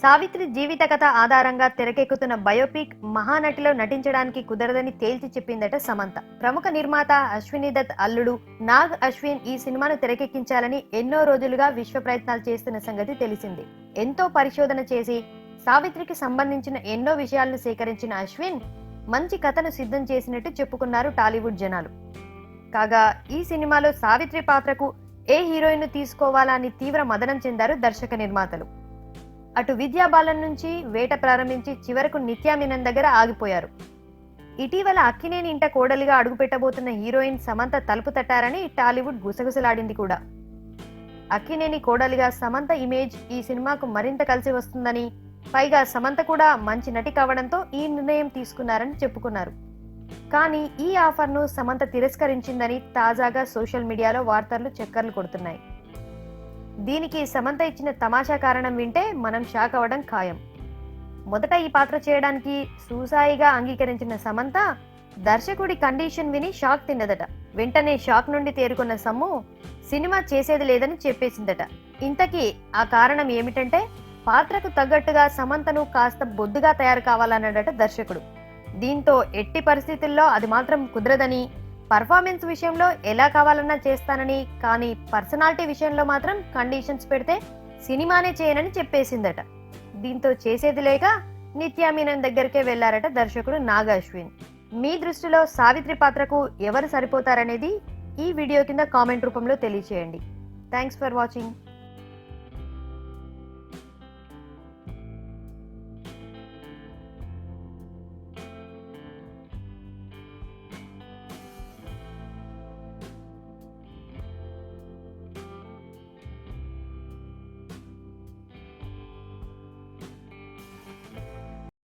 సావిత్రి జీవిత కథ ఆధారంగా తెరకెక్కుతున్న బయోపిక్ మహానటిలో నటించడానికి కుదరదని తేల్చి చెప్పిందట సమంత. ప్రముఖ నిర్మాత అశ్విని దత్ అల్లుడు నాగ్ అశ్విన్ ఈ సినిమాను తెరకెక్కించాలని ఎన్నో రోజులుగా విశ్వ ప్రయత్నాలు చేస్తున్న సంగతి తెలిసింది. ఎంతో పరిశోధన చేసి సావిత్రికి సంబంధించిన ఎన్నో విషయాలను సేకరించిన అశ్విన్ మంచి కథను సిద్ధం చేసినట్టు చెప్పుకున్నారు టాలీవుడ్ జనాలు. కాగా ఈ సినిమాలో సావిత్రి పాత్రకు ఏ హీరోయిన్ తీసుకోవాలా అని తీవ్ర మదనం చెందారు దర్శక నిర్మాతలు. అటు విద్యా బాలన్ నుంచి వేట ప్రారంభించి చివరకు నిత్యామినన్ దగ్గర ఆగిపోయారు. ఇటీవల అక్కినేని ఇంట కోడలిగా అడుగుపెట్టబోతున్న హీరోయిన్ సమంత తలుపు తట్టారని టాలీవుడ్ గుసగుసలాడింది కూడా. అక్కినేని కోడలిగా సమంత ఇమేజ్ ఈ సినిమాకు మరింత కలిసి వస్తుందని పైగా సమంత కూడా మంచి నటి కావడంతో ఈ నిర్ణయం తీసుకున్నారని చెప్పుకున్నారు. కానీ ఈ ఆఫర్ను సమంత తిరస్కరించిందని తాజాగా సోషల్ మీడియాలో వార్తలు చక్కర్లు కొడుతున్నాయి. దీనికి సమంత ఇచ్చిన తమాషా కారణం వింటే మనం షాక్ అవ్వడం ఖాయం. మొదట ఈ పాత్ర చేయడానికి సూసాయిగా అంగీకరించిన సమంత దర్శకుడి కండిషన్ విని షాక్ తిన్నదట. వెంటనే షాక్ నుండి తేరుకున్న సమ్ము సినిమా చేసేది లేదని చెప్పేసిందట. ఇంతకీ ఆ కారణం ఏమిటంటే పాత్రకు తగ్గట్టుగా సమంతను కాస్త బొద్దుగా తయారు కావాలన్నాడట దర్శకుడు. దీంతో ఎట్టి పరిస్థితుల్లో అది మాత్రం కుదరదని పర్ఫార్మెన్స్ విషయంలో ఎలా కావాలన్నా చేస్తానని కానీ పర్సనాలిటీ విషయంలో మాత్రం కండిషన్స్ పెడితే సినిమానే చేయనని చెప్పేసిందట. దీంతో చేసేది లేక నిత్యా మీనన్ దగ్గరికే వెళ్ళారట దర్శకుడు నాగ అశ్విన్. మీ దృష్టిలో సావిత్రి పాత్రకు ఎవరు సరిపోతారనేది ఈ వీడియో కింద కామెంట్ రూపంలో తెలియచేయండి. Thanks for watching.